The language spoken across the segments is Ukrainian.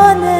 너는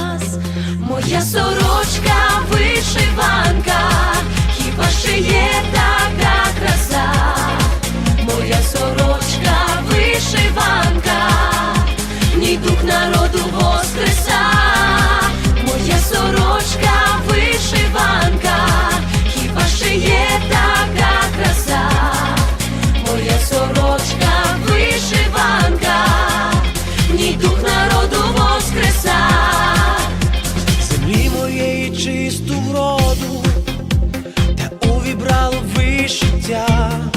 Я сорочка вишива. Вишиття, у